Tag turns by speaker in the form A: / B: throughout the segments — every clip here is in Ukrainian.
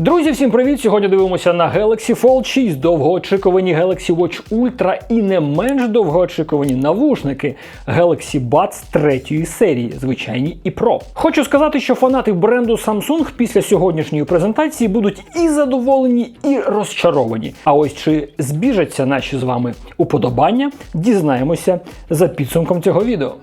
A: Друзі, всім привіт! Сьогодні дивимося на Galaxy Fold 6, довгоочікувані Galaxy Watch Ultra і не менш довгоочікувані навушники Galaxy Buds третьої серії, звичайні і Pro. Хочу сказати, що фанати бренду Samsung після сьогоднішньої презентації будуть і задоволені, і розчаровані. А ось чи збіжаться наші з вами уподобання, дізнаємося за підсумком цього відео.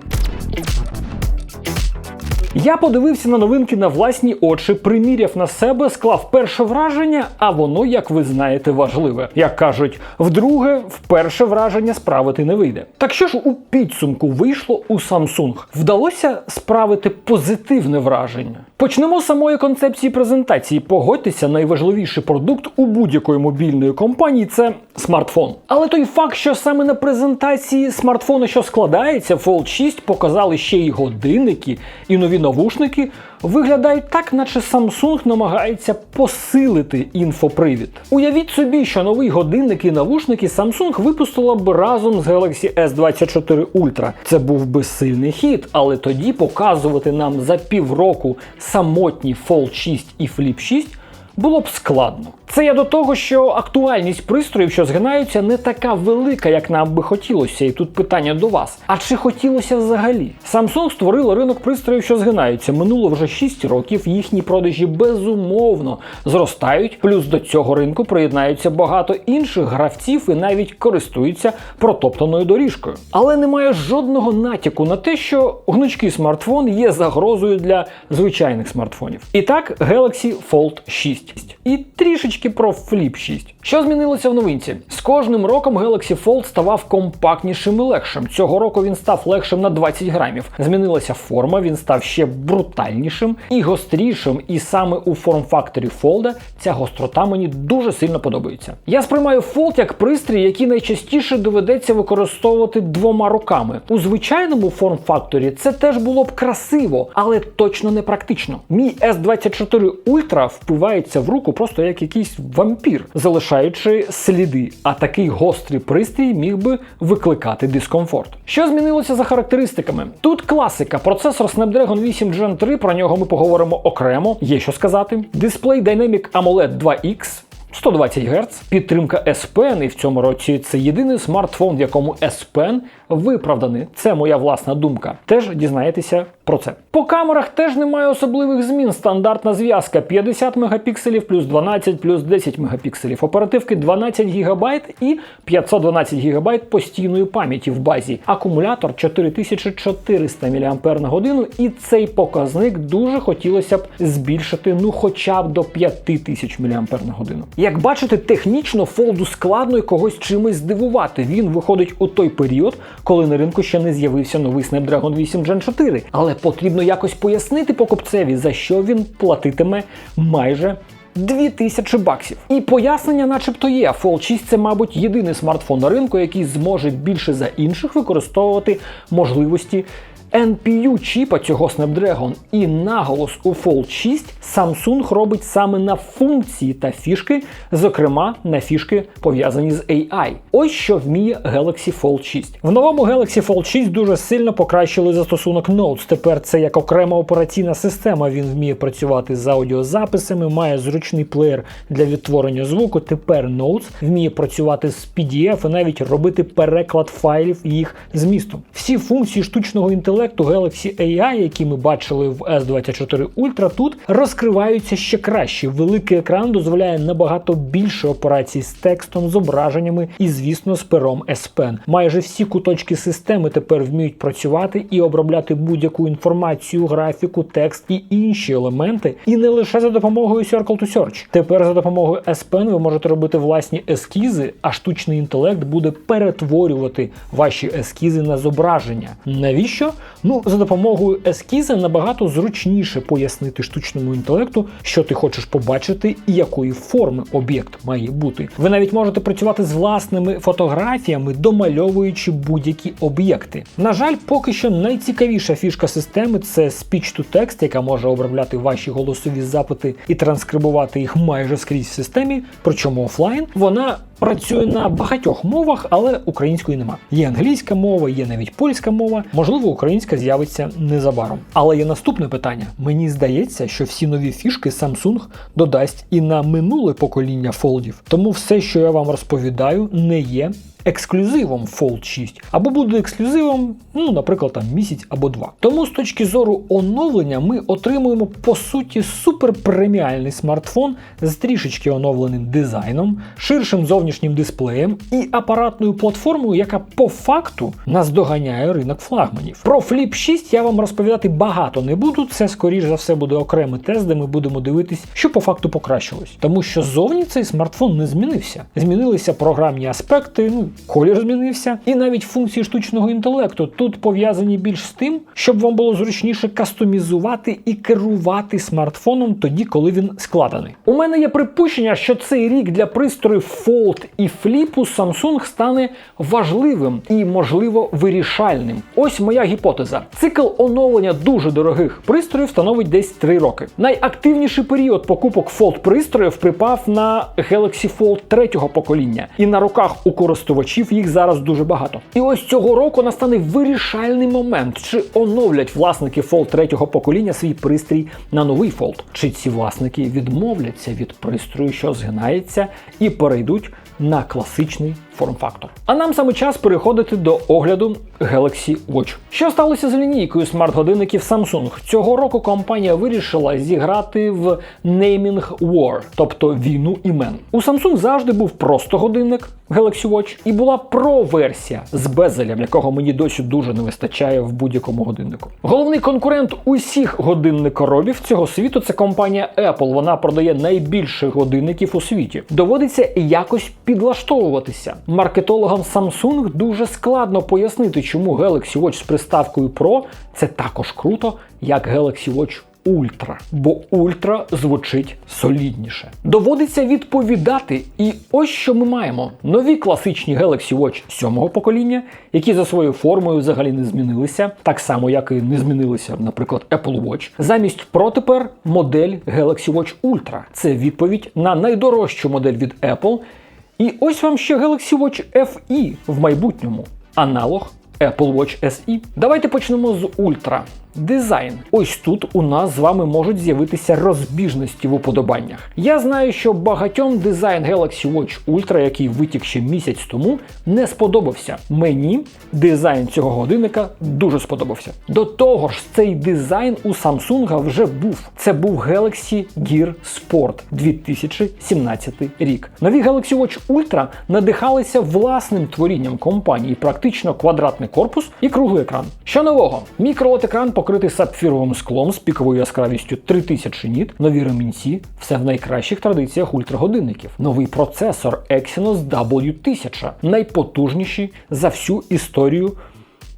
A: Я подивився на новинки на власні очі, приміряв на себе, склав перше враження, а воно, як ви знаєте, важливе. Як кажуть, вдруге, вперше враження справити не вийде. Так що ж у підсумку вийшло у Samsung? Вдалося справити позитивне враження. Почнемо з самої концепції презентації. Погодьтеся, найважливіший продукт у будь-якої мобільної компанії це смартфон. Але той факт, що саме на презентації смартфону, що складається, Fold 6, показали ще й годинники і нові навушники, виглядають так, наче Samsung намагається посилити інфопривід. Уявіть собі, що новий годинник і навушники Samsung випустила б разом з Galaxy S24 Ultra. Це був би сильний хід, але тоді показувати нам за півроку самотні Fold 6 і Flip 6 було б складно. Це я до того, що актуальність пристроїв, що згинаються, не така велика, як нам би хотілося. І тут питання до вас. А чи хотілося взагалі? Samsung створила ринок пристроїв, що згинаються. Минуло вже 6 років. Їхні продажі безумовно зростають. Плюс до цього ринку приєднаються багато інших гравців і навіть користуються протоптаною доріжкою. Але немає жодного натяку на те, що гнучкий смартфон є загрозою для звичайних смартфонів. І так, Galaxy Fold 6. І трішечки про Flip 6. Що змінилося в новинці? З кожним роком Galaxy Fold ставав компактнішим і легшим. Цього року він став легшим на 20 грамів. Змінилася форма, він став ще брутальнішим і гострішим. І саме у форм-факторі Fold ця гострота мені дуже сильно подобається. Я сприймаю Fold як пристрій, який найчастіше доведеться використовувати двома руками. У звичайному форм-факторі це теж було б красиво, але точно не практично. Мій S24 Ultra впивається в руку просто як якийсь вампір, залишаючи сліди. А такий гострий пристрій міг би викликати дискомфорт. Що змінилося за характеристиками? Тут класика, процесор Snapdragon 8 Gen 3, про нього ми поговоримо окремо. Є що сказати. Дисплей Dynamic AMOLED 2X. 120 Гц, підтримка S Pen, і в цьому році це єдиний смартфон, в якому S Pen виправданий. Це моя власна думка. Теж дізнаєтеся про це. По камерах теж немає особливих змін. Стандартна зв'язка 50 мегапікселів плюс 12 плюс 10 мегапікселів. Оперативки 12 ГБ і 512 ГБ постійної пам'яті в базі. Акумулятор 4400 мАч, і цей показник дуже хотілося б збільшити ну хоча б до 5000 мАч. Як бачите, технічно фолду складно і когось чимось здивувати. Він виходить у той період, коли на ринку ще не з'явився новий Snapdragon 8 Gen 4. Але потрібно якось пояснити покупцеві, за що він платитиме майже 2000 баксів. І пояснення, начебто, є. Fold 6 це, мабуть, єдиний смартфон на ринку, який зможе більше за інших використовувати можливості. NPU чіпа цього Snapdragon і наголос у Fold 6 Samsung робить саме на функції та фішки, зокрема на фішки пов'язані з AI. Ось що вміє Galaxy Fold 6. В новому Galaxy Fold 6 дуже сильно покращили застосунок Notes. Тепер це як окрема операційна система. Він вміє працювати з аудіозаписами, має зручний плеєр для відтворення звуку. Тепер Notes вміє працювати з PDF і навіть робити переклад файлів їх змісту. Всі функції штучного інтелекту інтелекту Galaxy AI, які ми бачили в S24 Ultra, тут розкриваються ще краще. Великий екран дозволяє набагато більше операцій з текстом, зображеннями і, звісно, з пером S Pen. Майже всі куточки системи тепер вміють працювати і обробляти будь-яку інформацію, графіку, текст і інші елементи. І не лише за допомогою Circle to Search. Тепер за допомогою S Pen ви можете робити власні ескізи, а штучний інтелект буде перетворювати ваші ескізи на зображення. Навіщо? Ну, за допомогою ескіза набагато зручніше пояснити штучному інтелекту, що ти хочеш побачити і якої форми об'єкт має бути. Ви навіть можете працювати з власними фотографіями, домальовуючи будь-які об'єкти. На жаль, поки що найцікавіша фішка системи це speech-to-text, яка може обробляти ваші голосові запити і транскрибувати їх майже скрізь в системі, причому офлайн. Вона працює на багатьох мовах, але української нема. Є англійська мова, є навіть польська мова. Можливо, українська з'явиться незабаром. Але є наступне питання. Мені здається, що всі нові фішки Samsung додасть і на минуле покоління фолдів. Тому все, що я вам розповідаю, не є ексклюзивом Fold 6, або буде ексклюзивом, ну, наприклад, там місяць або два. Тому з точки зору оновлення ми отримуємо по суті суперпреміальний смартфон з трішечки оновленим дизайном, ширшим зовнішнім дисплеєм і апаратною платформою, яка по факту наздоганяє ринок флагманів. Про Flip 6 я вам розповідати багато не буду. Це скоріш за все буде окремий тест, де ми будемо дивитись, що по факту покращилось. Тому що зовні цей смартфон не змінився. Змінилися програмні аспекти. ну, колір змінився, і навіть функції штучного інтелекту тут пов'язані більш з тим, щоб вам було зручніше кастомізувати і керувати смартфоном тоді, коли він складений. У мене є припущення, що цей рік для пристроїв Fold і Flip Samsung стане важливим і, можливо, вирішальним. Ось моя гіпотеза. Цикл оновлення дуже дорогих пристроїв становить десь 3 роки. Найактивніший період покупок Fold пристроїв припав на Galaxy Fold третього покоління, і на руках у користувачів їх зараз дуже багато. І ось цього року настане вирішальний момент, чи оновлять власники Fold третього покоління свій пристрій на новий Fold, чи ці власники відмовляться від пристрою, що згинається, і перейдуть на класичний форм-фактор. А нам саме час переходити до огляду Galaxy Watch. Що сталося з лінійкою смарт-годинників Samsung? Цього року компанія вирішила зіграти в naming war, тобто війну імен. У Samsung завжди був просто годинник Galaxy Watch, і була про-версія з безелем, якого мені досі дуже не вистачає в будь-якому годиннику. Головний конкурент усіх годинникоробів цього світу це компанія Apple. Вона продає найбільше годинників у світі. Доводиться якось підлаштовуватися. Маркетологам Samsung дуже складно пояснити, чому Galaxy Watch з приставкою Pro це також круто, як Galaxy Watch Ультра, бо ультра звучить солідніше. Доводиться відповідати, і ось що ми маємо: нові класичні Galaxy Watch сьомого покоління, які за своєю формою взагалі не змінилися, так само як і не змінилися, наприклад, Apple Watch. Замість Pro тепер модель Galaxy Watch Ultra. Це відповідь на найдорожчу модель від Apple. І ось вам ще Galaxy Watch FE в майбутньому. Аналог Apple Watch SE. Давайте почнемо з Ultra. Дизайн. Ось тут у нас з вами можуть з'явитися розбіжності в уподобаннях. Я знаю, що багатьом дизайн Galaxy Watch Ultra, який витік ще місяць тому, не сподобався. Мені дизайн цього годинника дуже сподобався. До того ж, цей дизайн у Samsung вже був. Це був Galaxy Gear Sport 2017 рік. Нові Galaxy Watch Ultra надихалися власним творінням компанії, практично квадратний корпус і круглий екран. Що нового? Мікроот-екран покритий сапфіровим склом з піковою яскравістю 3000 ніт, нові ремінці, все в найкращих традиціях ультрагодинників. Новий процесор Exynos W1000, найпотужніший за всю історію.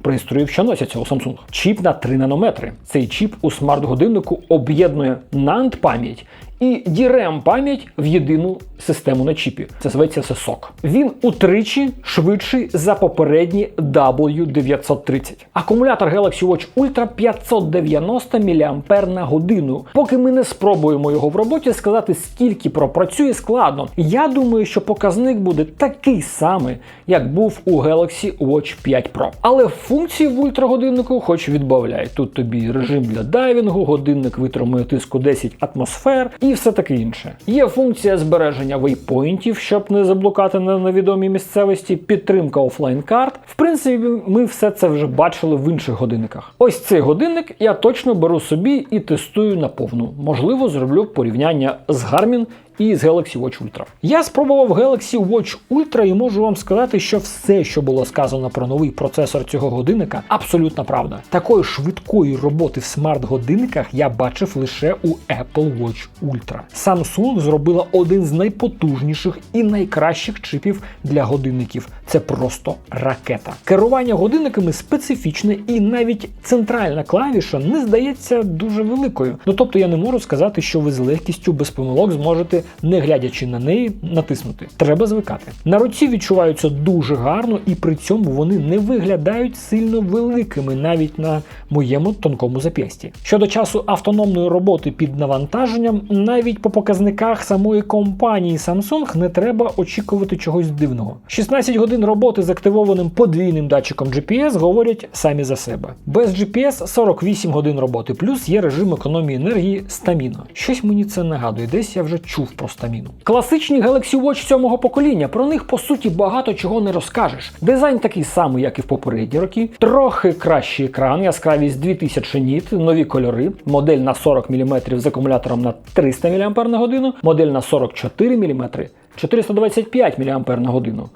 A: Пристроїв, що носяться у Samsung. Чіп на 3 нанометри. Цей чіп у смарт-годиннику об'єднує NAND пам'ять і DRAM пам'ять в єдину систему на чіпі. Це зветься це Він утричі швидший за попередній W930. Акумулятор Galaxy Watch Ultra 590 мАh на годину. Поки ми не спробуємо його в роботі, сказати, скільки пропрацює, складно. Я думаю, що показник буде такий самий, як був у Galaxy Watch 5 Pro. Але функції в ультрагодиннику хоч відбавляй. Тут тобі режим для дайвінгу, годинник витримує тиску 10 атмосфер і все таке інше. Є функція збереження вейпоінтів, щоб не заблукати на невідомій місцевості, підтримка офлайн карт. В принципі, ми все це вже бачили в інших годинниках. Ось цей годинник я точно беру собі і тестую на повну. Можливо, зроблю порівняння з Garmin і з Galaxy Watch Ultra. Я спробував Galaxy Watch Ultra і можу вам сказати, що все, що було сказано про новий процесор цього годинника, абсолютна правда. Такої швидкої роботи в смарт-годинниках я бачив лише у Apple Watch Ultra. Samsung зробила один з найпотужніших і найкращих чипів для годинників. Це просто ракета. Керування годинниками специфічне, і навіть центральна клавіша не здається дуже великою. Ну тобто я не можу сказати, що ви з легкістю без помилок зможете не глядячи на неї, натиснути. Треба звикати. На руці відчуваються дуже гарно, і при цьому вони не виглядають сильно великими, навіть на моєму тонкому зап'ясті. Щодо часу автономної роботи під навантаженням, навіть по показниках самої компанії Samsung не треба очікувати чогось дивного. 16 годин роботи з активованим подвійним датчиком GPS говорять самі за себе. Без GPS 48 годин роботи, плюс є режим економії енергії Stamina. Щось мені це нагадує, десь я вже чув про міну. Класичні Galaxy Watch сьомого покоління. Про них по суті багато чого не розкажеш. Дизайн такий самий, як і в попередні роки. Трохи кращий екран, яскравість 2000 ніт, нові кольори, модель на 40 мм з акумулятором на 300 мАч, модель на 44 мм 425 мАч.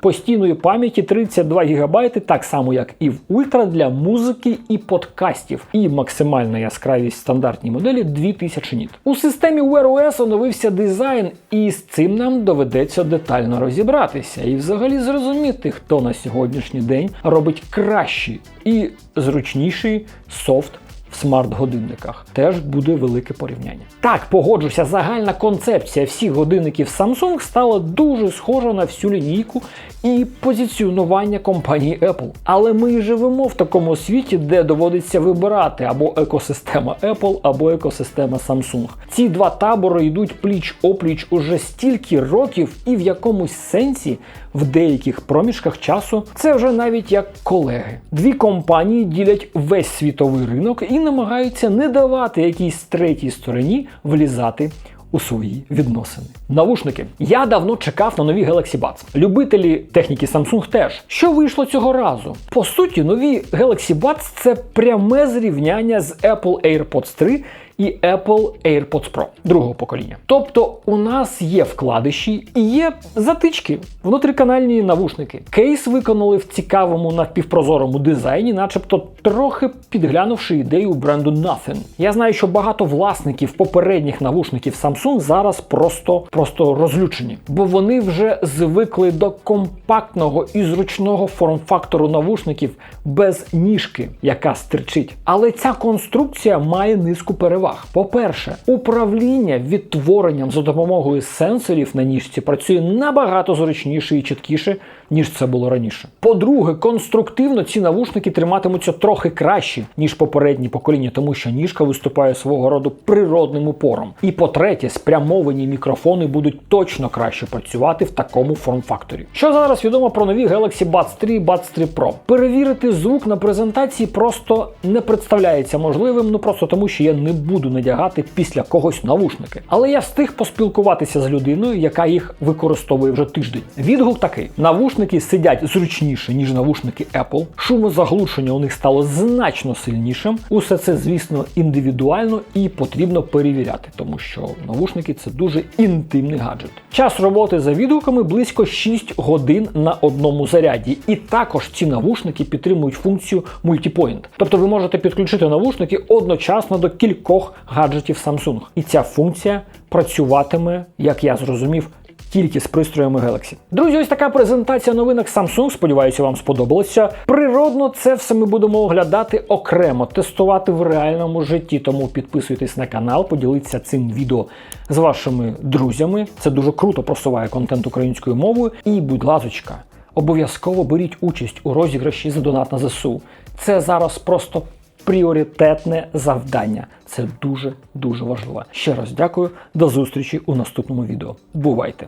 A: Постійної пам'яті 32 ГБ, так само як і в Ультра для музики і подкастів. І максимальна яскравість стандартній моделі 2000 ніт. У системі Wear OS оновився дизайн, і з цим нам доведеться детально розібратися і взагалі зрозуміти, хто на сьогоднішній день робить кращий і зручніший софт в смарт-годинниках. Теж буде велике порівняння. Так, погоджуся, загальна концепція всіх годинників Samsung стала дуже схожа на всю лінійку і позиціонування компанії Apple. Але ми живемо в такому світі, де доводиться вибирати або екосистема Apple, або екосистема Samsung. Ці два табори йдуть пліч опліч уже стільки років, і в якомусь сенсі в деяких проміжках часу це вже навіть як колеги. Дві компанії ділять весь світовий ринок і намагаються не давати якійсь третій стороні влізати. У свої відносини. Навушники. Я давно чекав на нові Galaxy Buds. Любителі техніки Samsung теж. Що вийшло цього разу? По суті, нові Galaxy Buds – це пряме зрівняння з Apple AirPods 3 і Apple AirPods Pro другого покоління. Тобто у нас є вкладиші і є затички, внутриканальні навушники. Кейс виконали в цікавому напівпрозорому дизайні, начебто трохи підглянувши ідею бренду Nothing. Я знаю, що багато власників попередніх навушників Samsung зараз просто, просто розлючені, бо вони вже звикли до компактного і зручного форм-фактору навушників без ніжки, яка стирчить. Але ця конструкція має низку переваг. По-перше, управління відтворенням за допомогою сенсорів на ніжці працює набагато зручніше і чіткіше, ніж це було раніше. По-друге, конструктивно ці навушники триматимуться трохи краще, ніж попередні покоління, тому що ніжка виступає свого роду природним упором. І по-третє, спрямовані мікрофони будуть точно краще працювати в такому форм-факторі. Що зараз відомо про нові Galaxy Buds 3 і Buds 3 Pro? Перевірити звук на презентації просто не представляється можливим, ну просто тому, що я не буду надягати після когось навушники. Але я встиг поспілкуватися з людиною, яка їх використовує вже тиждень. Відгук такий: навушники сидять зручніше, ніж навушники Apple. Шумозаглушення у них стало значно сильнішим. Усе це, звісно, індивідуально і потрібно перевіряти, тому що навушники це дуже інтимний гаджет. Час роботи за відгуками близько 6 годин на одному заряді. І також ці навушники підтримують функцію Multipoint. Тобто ви можете підключити навушники одночасно до кількох гаджетів Samsung. І ця функція працюватиме, як я зрозумів, тільки з пристроями Galaxy. Друзі, ось така презентація новинок Samsung. Сподіваюся, вам сподобалося. Природно, це все ми будемо оглядати окремо, тестувати в реальному житті. Тому підписуйтесь на канал, поділіться цим відео з вашими друзями. Це дуже круто просуває контент українською мовою. І, будь ласочка, обов'язково беріть участь у розіграші за донат на ЗСУ. Це зараз просто пріоритетне завдання. Це дуже дуже важливо. Ще раз дякую. До зустрічі у наступному відео. Бувайте!